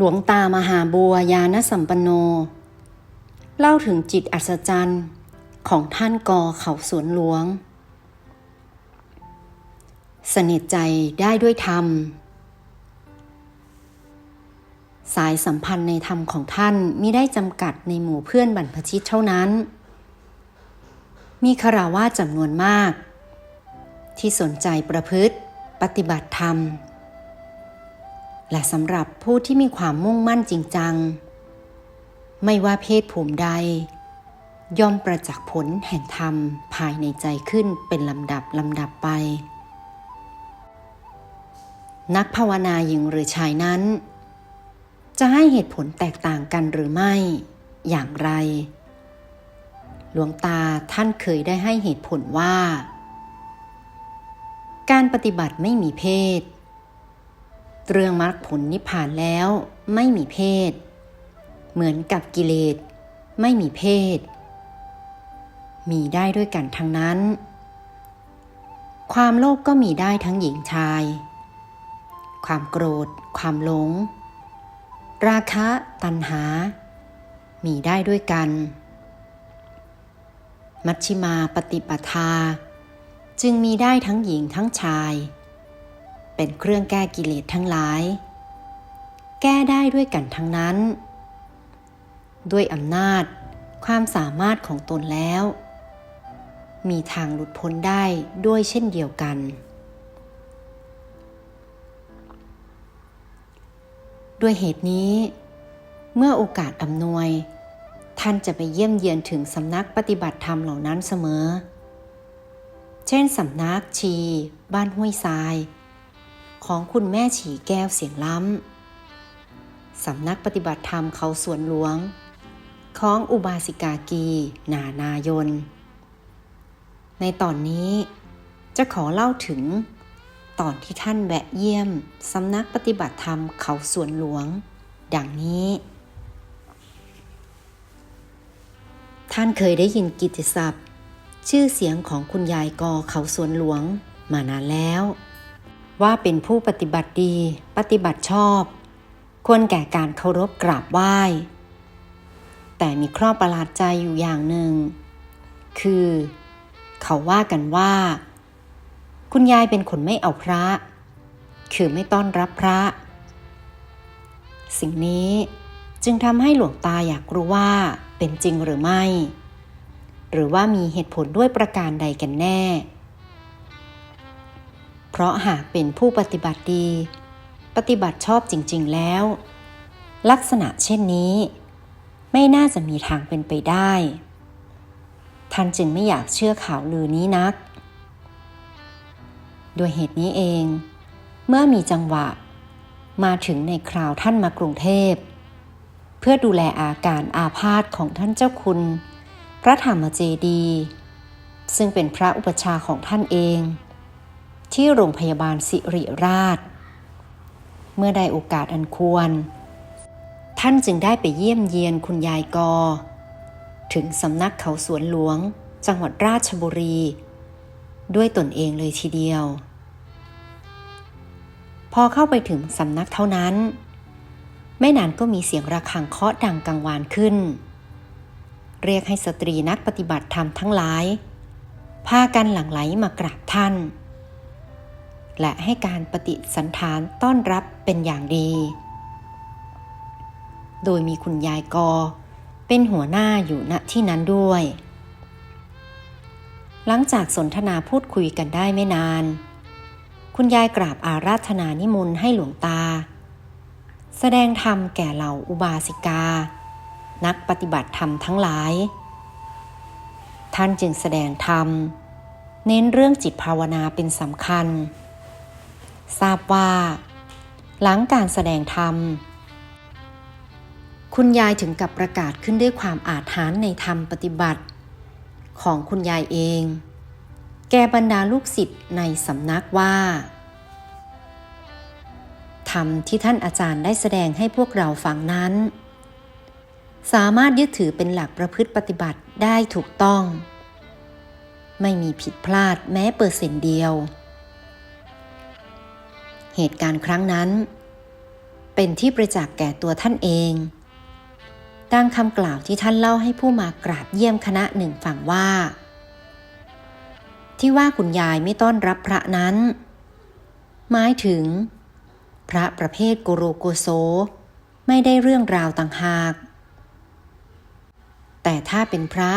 หลวงตามหาบัวยานสัมปันโน เล่าถึงจิตอัศจรรย์ของท่านกอเขาสวนหลวง สนิทใจได้ด้วยธรรม สายสัมพันธ์ในธรรมของท่านมิได้จำกัดในหมู่เพื่อนบรรพชิตเท่านั้น มีคาราวาจำนวนมาก ที่สนใจประพฤติปฏิบัติธรรม และสำหรับผู้ที่มีความมุ่งมั่นจริงจัง ไม่ว่าเพศภูมิใด ย่อมประจักษ์ผลแห่งธรรมภายในใจขึ้นเป็นลำดับลำดับไป นักภาวนาหญิงหรือชายนั้น จะให้เหตุผลแตกต่างกันหรือไม่อย่างไร หลวงตาท่านเคยได้ให้เหตุผลว่า การปฏิบัติไม่มีเพศ เรื่องมรรคผลนิพพานแล้วไม่มีเพศ เหมือนกับกิเลสไม่มีเพศ มีได้ด้วยกันทั้งนั้น ความโลภกก็มีได้ทั้งหญิงชาย ความโกรธ ความหลง ราคะตัณหา มีได้ด้วยกัน มัชชิมาปฏิปทา จึงมีได้ทั้งหญิงทั้งชาย เป็นเครื่องแก้กิเลสทั้งหลาย แก้ได้ด้วยกันทั้งนั้น ด้วยอำนาจความสามารถของตนแล้ว มีทางหลุดพ้นได้ด้วยเช่นเดียวกัน ด้วยเหตุนี้ เมื่อโอกาสอำนวย ท่านจะไปเยี่ยมเยียนถึงสำนักปฏิบัติธรรมเหล่านั้นเสมอ เช่นสำนักชี บ้านห้วยทราย ของคุณแม่ฉีแก้วเสียงล้ำ สำนักปฏิบัติธรรมเขาสวนหลวง ของอุบาสิกากี นานายน ในตอนนี้จะขอเล่าถึง ตอนที่ท่านแวะเยี่ยม สำนักปฏิบัติธรรมเขาสวนหลวง ดังนี้ ท่านเคยได้ยินกิตติศัพท์ ชื่อเสียงของคุณยายกอเขาสวนหลวงมานานแล้ว ว่าเป็นผู้ปฏิบัติดี ปฏิบัติชอบ ควรแก่การเคารพกราบไหว้ แต่มีข้อบประหลาดใจอยู่อย่างหนึ่ง คือ เขาว่ากันว่า คุณยายเป็นคนไม่เอาพระ คือไม่ต้อนรับพระ สิ่งนี้จึงทำให้หลวงตาอยากรู้ว่าเป็นจริงหรือไม่ หรือว่ามีเหตุผลด้วยประการใดกันแน่ เพราะหากเป็นผู้ปฏิบัติดี ปฏิบัติชอบจริง ๆ แล้ว ลักษณะเช่นนี้ ไม่น่าจะมีทางเป็นไปได้ ท่านจึงไม่อยากเชื่อข่าวลือนี้นัก ด้วยเหตุนี้เอง เมื่อมีจังหวะ มาถึงในคราวท่านมากรุงเทพ เพื่อดูแลอาการอาพาธของท่านเจ้าคุณ พระธรรมเจดี ซึ่งเป็นพระอุปชาของท่านเอง ที่โรงพยาบาลสิริราช เมื่อได้โอกาสอันควร ท่านจึงได้ไปเยี่ยมเยียนคุณยายกอ ถึงสำนักเขาสวนหลวง จังหวัดราชบุรี ด้วยตนเองเลยทีเดียว พอเข้าไปถึงสำนักเท่านั้น ไม่นานก็มีเสียงระฆังเคาะดังกังวานขึ้น เรียกให้สตรีนักปฏิบัติธรรมทั้งหลายพากันหลั่งไหลมากราบท่าน และให้การปฏิสันฐานต้อนรับเป็นอย่างดี โดยมีคุณยายกอ เป็นหัวหน้าอยู่ณที่นั้นด้วย หลังจากสนทนาพูดคุยกันได้ไม่นาน คุณยายกราบอาราธนานิมนต์ให้หลวงตา แสดงธรรมแก่เหล่าอุบาสิกา นักปฏิบัติธรรมทั้งหลาย ท่านจึงแสดงธรรมเน้นเรื่องจิตภาวนาเป็นสำคัญ ทราบว่า หลังการแสดงธรรม คุณยายถึงกับประกาศขึ้นด้วยความอาถรรพ์ในธรรมปฏิบัติ ของคุณยายเอง แกบรรดาลูกศิษย์ในสำนักว่า ธรรมที่ท่านอาจารย์ได้แสดงให้พวกเราฟังนั้น สามารถยึดถือเป็นหลักประพฤติปฏิบัติได้ถูกต้อง ไม่มีผิดพลาดแม้เปอร์เซ็นต์เดียว เหตุการณ์ครั้งนั้น เป็นที่ประจักษ์แก่ตัวท่านเองดังคำกล่าวที่ท่านเล่าให้ผู้มากราบเยี่ยมคณะหนึ่งฟังว่า ที่ว่าคุณยายไม่ต้อนรับพระนั้น หมายถึง พระประเภทโกโรโกโซ ไม่ได้เรื่องราวต่างหาก แต่ถ้าเป็นพระ